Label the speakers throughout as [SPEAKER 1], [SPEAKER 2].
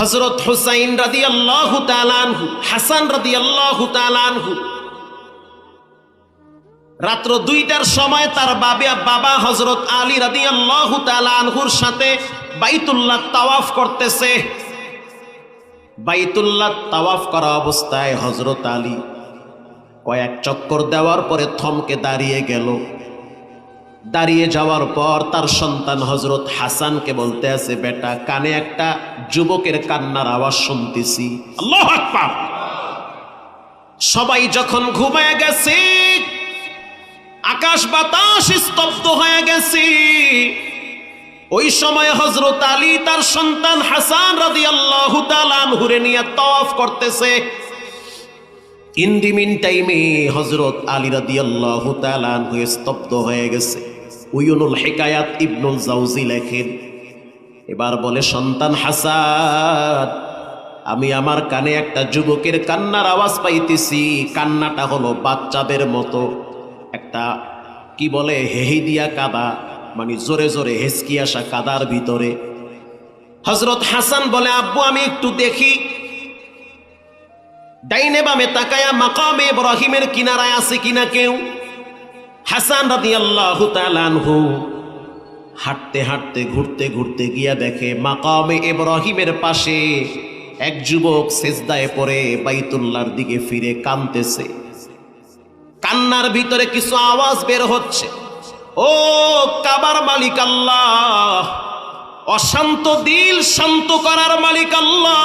[SPEAKER 1] হজরত হুসাইন রাদি আল্লাহ তালানহু হাসান রাদি আল্লাহ তালানহু রাত্র দুইটার সময় তার বাবা বাবা হজরত আলী রাদি আল্লাহ তালানহুর সাথে বাইতুল্লাহ তাওয়াফ করতেছে। বাইতুল্লাহ তাওয়াফ করা অবস্থায় হজরত আলী কয়েক চক্কর দেওয়ার পরে থমকে দাঁড়িয়ে গেল। দাঁড়িয়ে যাওয়ার পর তার সন্তান হজরত হাসানকে বলতে আছে বেটা কানে একটা যুবকের কান্নার আওয়াজ শুনতেছি। আল্লাহু সবাই যখন ঘুমায় গেছে আকাশ বাতাস স্তব্ধ হয়ে গেছে। ওই সময় হজরত আলী তার সন্তান হাসান রাদি আল্লাহ হুরে নিয়ে তফ করতেছে। ইন দি মিন টাইমে হজরত আলী রাদি আল্লাহ স্তব্ধ হয়ে গেছে। উইনুল হেকায়াত ইবনুল জাউজি লেখেন। এবার বলে, সন্তান হাসান, আমি আমার কানে একটা যুবকের কান্নার আওয়াজ পাইতেছি। কান্নাটা হলো বাচ্চাদের মতো। একটা, কি বলে, হেহি দিয়া কাদা মানে জোরে জোরে হেসকি আসা কাদার ভিতরে। হজরত হাসান বলে, আব্বু, আমি একটু দেখি। ডাইনে বামে তাকায়া, মাকামে ইব্রাহিমের কিনারায় আছে কিনা কেউ? হাসান রাদি আল্লাহ তালানহু হাঁটতে হাঁটতে ঘুরতে ঘুরতে গিয়া দেখে, মাকামে ইব্রাহিমের পাশে এক যুবক সেজদায় পড়ে বাইতুল্লার দিকে ফিরে কানতেছে কান্নার ভিতরে কিছু আওয়াজ বের হচ্ছে। ও কাবার মালিক আল্লাহ, অশান্ত দিল শান্ত করার মালিক আল্লাহ,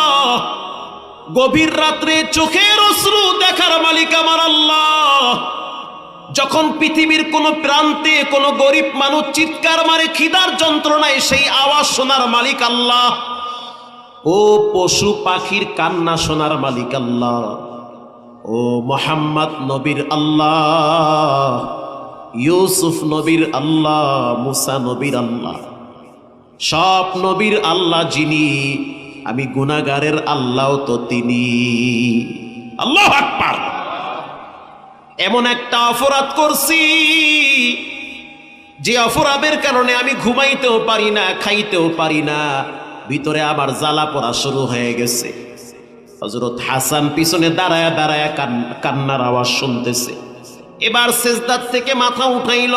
[SPEAKER 1] গভীর রাত্রে চোখের অশ্রু দেখার মালিক আমার আল্লাহ। যখন পৃথিবীর কোন প্রান্তে কোন গরিব মানুষ চিৎকার মারে, খিদার যন্ত্রণায় সেই আওয়াজ শোনার মালিক আল্লাহ। ও পশু পাখির কান্না শোনার মালিক আল্লাহ। ও মোহাম্মদ নবীর আল্লাহ। ইউসুফ নবীর আল্লাহ, মুসা নবীর আল্লাহ। সব নবীর আল্লাহ যিনি, আমি গুনাগারের আল্লাহ তো তিনি। আল্লাহ আকবার। এমন একটা অপরাধ করছি যে অপরাধের কারণে আমি ঘুমাইতেও পারি না, খাইতেও পারি না। ভিতরে আবার জ্বালা পড়া শুরু হয়ে গেছে। হজরত হাসান পিছনে দাঁড়ায় দাঁড়ায় কান্নার আওয়াজ শুনতেছে। এবার সেজদার থেকে মাথা উঠাইল।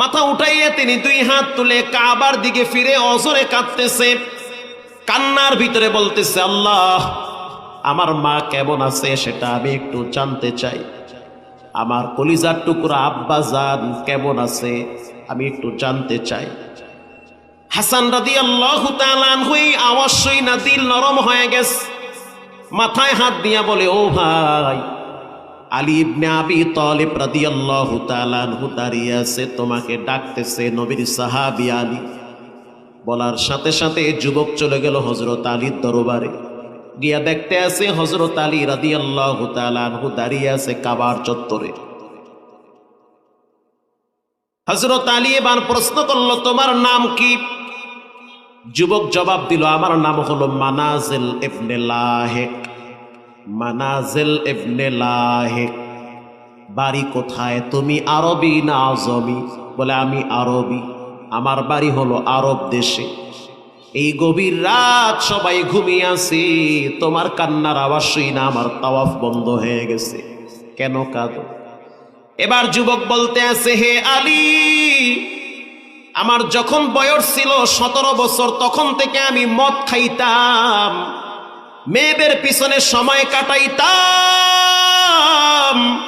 [SPEAKER 1] মাথা উঠাইয়া তিনি দুই হাত তুলে কাবার দিকে ফিরে অজরে কাঁদতেছে। কান্নার ভিতরে বলতেছে, আল্লাহ, আমার মা কেমন আছে সেটা আমি একটু জানতে চাই। আমার কলিজার টুকরা আব্বা জান কেমন আছে আমি একটু জানতে চাই। হাসান রাদি আল্লাহ হই অবশ্যই না দিল নরম হয়ে গেছে। মাথায় হাত দিয়া বলে, ও ভাই, আলী তোমাকে ডাকতেছে বলার সাথে সাথে যুবক চলে গেল হজরত আলীর দরবারে। গিয়া দেখতে আছে হজরত আলী রাদি আল্লাহ তালু দাঁড়িয়ে আছে কাবার চত্বরে। হজরত আলী এবার প্রশ্ন করল, তোমার নাম কি? যুবক জবাব দিল, আমার নাম হলো মানাজেল ইবনে লাহেক। মানাজেল ইবনে লাহেক, বাড়ি কোথায়? তুমি আরবি না আজমি? বলে, আমি আরবি। আমার বাড়ি হলো আরব দেশে। এই গভীর রাত সবাই ঘুমিয়ে আছি। তোমার কান্নার আওয়াজই না, আমার তাওয়াফ বন্ধ হয়ে গেছে। কেন কাঁদো? এবার যুবক বলতে আছে, হে আলী, আমার যখন বয়স ছিল সতেরো বছর, তখন থেকে আমি মদ খাইতাম। মেয়েদের পিছনে সময় কাটাইতাম।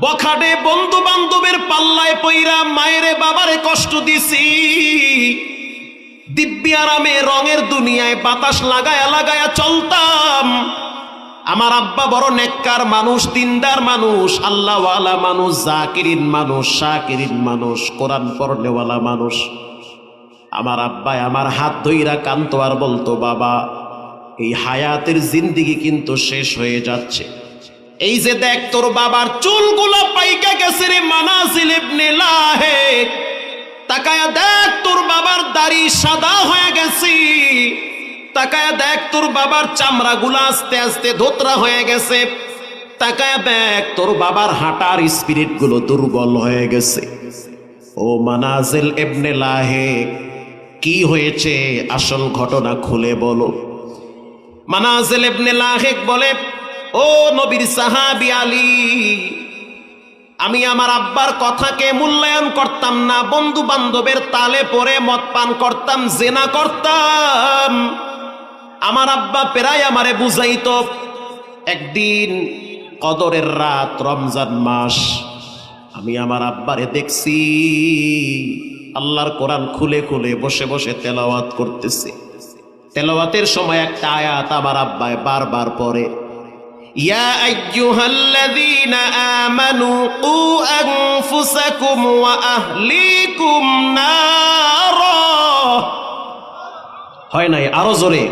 [SPEAKER 1] বখাডে বন্ধু বান্ধবের পাল্লায় পইরা মায়েরে বাবারে কষ্ট দিছি। দিব্যি আরামে রঙের দুনিয়ায় বাতাস লাগায়া লাগায়া চলতাম। আমার আব্বা বড় নেককার মানুষ, দিনদার মানুষ, আল্লাহওয়ালা মানুষ, জাকিরিন মানুষ, শাকিরিন মানুষ, কোরআন পড়নেওয়ালা মানুষ। আমার আব্বাই আমার হাত ধইরা কান্ত আর বলতো, বাবা, এই হায়াতের জিন্দিগি কিন্তু শেষ হয়ে যাচ্ছে। এই যে দেখ তোর বাবার চুলগুলো পাইকা গেছে রে মানাজিল ইবনে লাহেক তাকায়া দেখ তোর বাবার দাড়ি সাদা হয়ে গেছি। তাকায়া দেখ তোর বাবার চামড়া চামড়াগুলো আস্তে আস্তে ধোতরা হয়ে গেছে। তাকায়া দেখ তোর বাবার হাঁটার স্পিরিটগুলো দুর্বল হয়ে গেছে। ও মানাজেল এবনে লাহে, কি হয়েছে? আসল ঘটনা খুলে বলো। মানাজেল ইবনে লাহেক বলে, ও নবীর সাহাবি আলী আমি আমার আব্বার কথাকে মূল্যায়ন করতাম না বন্ধু বান্ধবের তালে পরে মদ পান করতাম, জেনা করতাম। আমার আব্বা প্রায় আমারে বুঝাইতো, একদিন কদরের রাত, রমজান মাস, আমি আমার আব্বারে দেখছি, আল্লাহর কোরআন খুলে খুলে বসে বসে তেলাওয়াত করতেছে। তেলাওয়াতের সময় একটা আয়াত আমার আব্বায় বারবার পড়ে। ইয়া আইয়ুহাল্লাযীনা আমানু কু আনফুসাকুম ওয়া আহলিকুম নারা হয় নাই আরো জোরে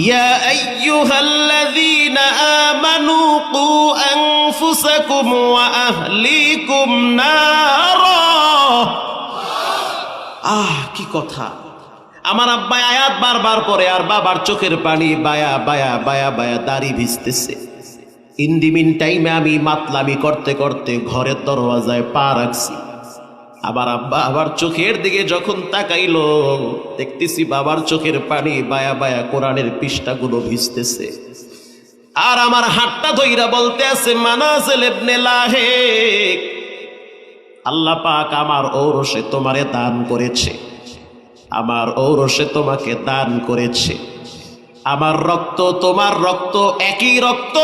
[SPEAKER 1] يا أيها الذين آمنوا قوا أنفسكم وأهليكم نارا আহ কি কথা আমার আব্বা আয়াত বারবার পরে আর বাবার চোখের পানি বায়া বায়া বায়া বায়া দাড়ি ভিজতেছে। ইন্ডিমিন টাইমে আমি মাতলামি করতে করতে ঘরের দরওয়াজায় পা রাখছি। আবার আব্বা, আবার চোখের দিকে যখন তাকাইলো, দেখতেছি বাবার চোখের পানি বায়া বায়া কোরআনের পৃষ্ঠাগুলো ভিজতেছে। আর আমার হাতটা ধইরা বলতে আছে, মানাজেল ইবনে লাহেক, আল্লাহ পাক আমার ঔরসে তোমারে দান করেছে। আমার ঔরসে তোমাকে দান করেছে। আমার রক্ত, তোমার রক্ত একই রক্ত।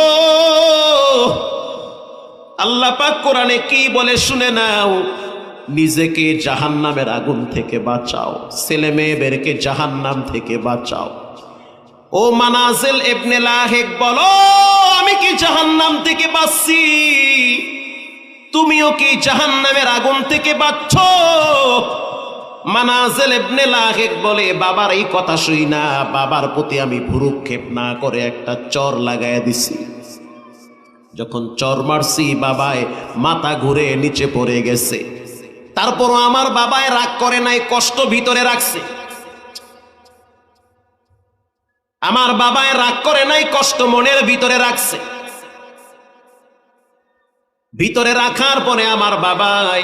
[SPEAKER 1] আল্লাহ পাক কোরআনে কি বলে শুনে নাও, নিজেকে জাহান্নামের আগুন থেকে বাঁচাও ছেলে মেয়েদেরকে জাহান্নাম থেকে বাঁচাও। ও মানাজেল এবনে লাহেক বলো, আমি কি জাহান্নাম থেকে বাঁচছি? তুমিও কি জাহান্নামের আগুন থেকে বাঁচছ? মানাজেল এবনে লাহেক বলে, বাবার এই কথা শুই না, বাবার প্রতি আমি ভুরুক্ষেপ না করে একটা চর লাগাইয়া দিছি। যখন চর মারছি, বাবায় মাথা ঘুরে নিচে পড়ে গেছে। তারপরও আমার বাবায় রাগ করে নাই, কষ্ট ভিতরে রাখছে। আমার বাবায় রাগ করে নাই, কষ্ট মনের ভিতরে রাখছে। ভিতরে রাখার পরে আমার বাবাই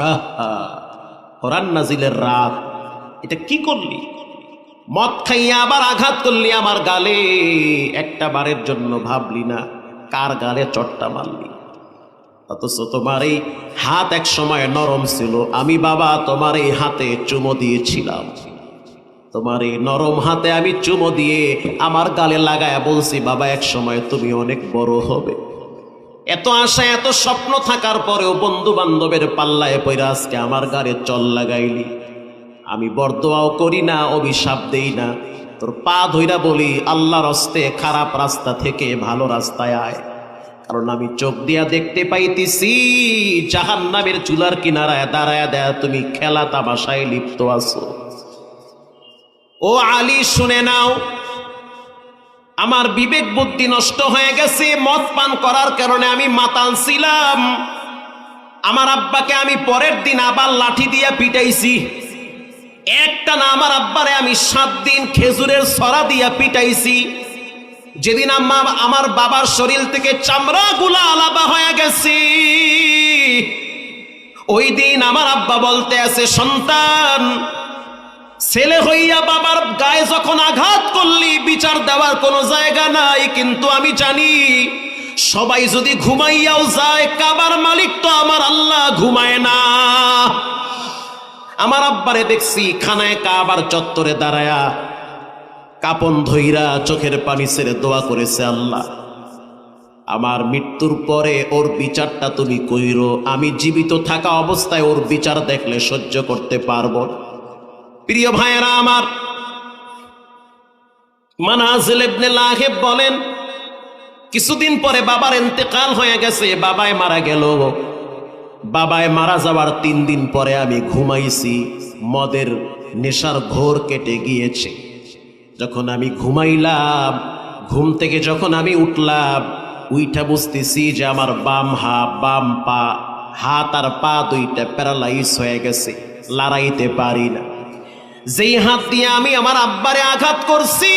[SPEAKER 1] আহা, কোরআন নাজিলের রাত। এটা কি করলি? মদ খাইয়া আবার আঘাত করলি আমার গালে। একটা বারের জন্য ভাবলি না কার গালে চট্টা মারলি? অথচ তোমার এই হাত এক সময় নরম ছিল আমি বাবা তোমার এই হাতে চুমো দিয়েছিলাম। তোমার এই নরম হাতে আমি চুমো দিয়ে আমার গালে লাগায় বলছি বাবা এক সময় তুমি অনেক বড় হবে। এত আশা, এত স্বপ্ন থাকার পরেও বন্ধু বান্ধবের পাল্লায় পইরা আজকে আমার গাড়ে চল লাগাইলি। আমি বরদোয়াও করি না, অভিশাপ দেই না। তোর পা ধইরা বলি, আল্লাহর হস্তে খারাপ রাস্তা থেকে ভালো রাস্তায় আয়। কারণ আমি চোখ দিয়া দেখতে পাইতেছি জাহান নামের চুলার কিনারায় দাঁড়ায় দেয়া তুমি খেলা তামাশায় লিপ্ত আছো। ও আলী, শুনে নাও আমার বিবেক বুদ্ধি নষ্ট হয়ে গেছে, মদ পান করার কারণে আমি মাতাল ছিলাম। আমার আব্বাকে আমি পরের দিন আবার লাঠি দিয়া পিটাইছি। একটা না আমার আব্বারে আমি সাত দিন খেজুরের সরা দিয়া পিটাইছি। যেদিন আম্মা আমার বাবার শরীর থেকে চামড়া গুলা আলাদা হয়ে গেছি। ওই দিন আমার আব্বা বলতে আছে, সন্তান ছেলে হইয়া বাবার গায়ে যখন আঘাত করলি, বিচার দেওয়ার কোনো জায়গা নাই, কিন্তু আমি জানি সবাই যদি ঘুমাইয়াও যায়, কাবার মালিক তো আমার আল্লাহ ঘুমায় না আমার আব্বারে দেখছি খানায় কাবার চত্বরে দাঁড়ায়া কাপন ধইরা চোখের পানি ছেড়ে দোয়া করেছে আল্লাহ আমার মৃত্যুর পরে ওর বিচারটা তুমি কইরো, আমি জীবিত থাকা অবস্থায় ওর বিচার দেখলে সহ্য করতে পারব না। প্রিয় ভাইয়েরা আমার, মানাজিল ইবনে লাহেব বলেন, কিছুদিন পরে বাবার ইন্তেকাল হয়ে গেছে বাবায় মারা গেল। বাবায় মারা যাওয়ার তিন দিন পরে আমি ঘুমাইছি, মদের নেশার ঘোর কেটে গিয়েছে। যখন আমি ঘুমাইলাম, ঘুম থেকে যখন আমি উঠলাম উইটা বুঝতেছি যে আমার বাম হা, বাম পা, হাত আর পা দুইটা প্যারালাইজ হয়ে গেছে, লড়াইতে পারি না। যেই হাত দিয়ে আমি আমার আব্বারে আঘাত করছি,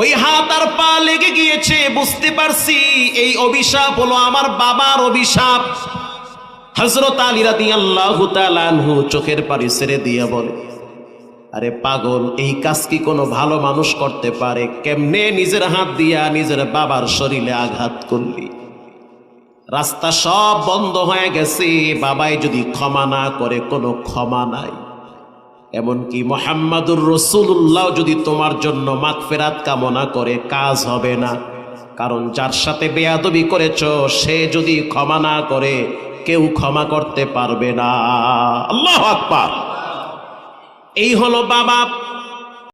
[SPEAKER 1] ওই হাত আর পা লেগে গিয়েছে, বুঝতে পারছি এই অভিশাপ হলো আমার বাবার অভিশাপ। হজরত আলী রাদি আল্লাহ তালানহু চোখের পানি ছেড়ে দিয়ে বলে, আরে পাগল, এই কাজ কি কোনো ভালো মানুষ করতে পারে? কেমনে নিজের হাত দিয়া নিজের বাবার শরীরে আঘাত করলি? রাস্তা সব বন্ধ হয়ে গেছে, বাবাই যদি ক্ষমা না করে, কোনো ক্ষমা নাই। এমনকি মোহাম্মদুর রসুল্লাহ যদি তোমার জন্য মাগফেরাত কামনা করে, কাজ হবে না। কারণ যার সাথে বেয়াদবি করেছ, সে যদি ক্ষমা না করে, কেউ ক্ষমা করতে পারবে না। আল্লাহ আকবার। এই হলো বাবা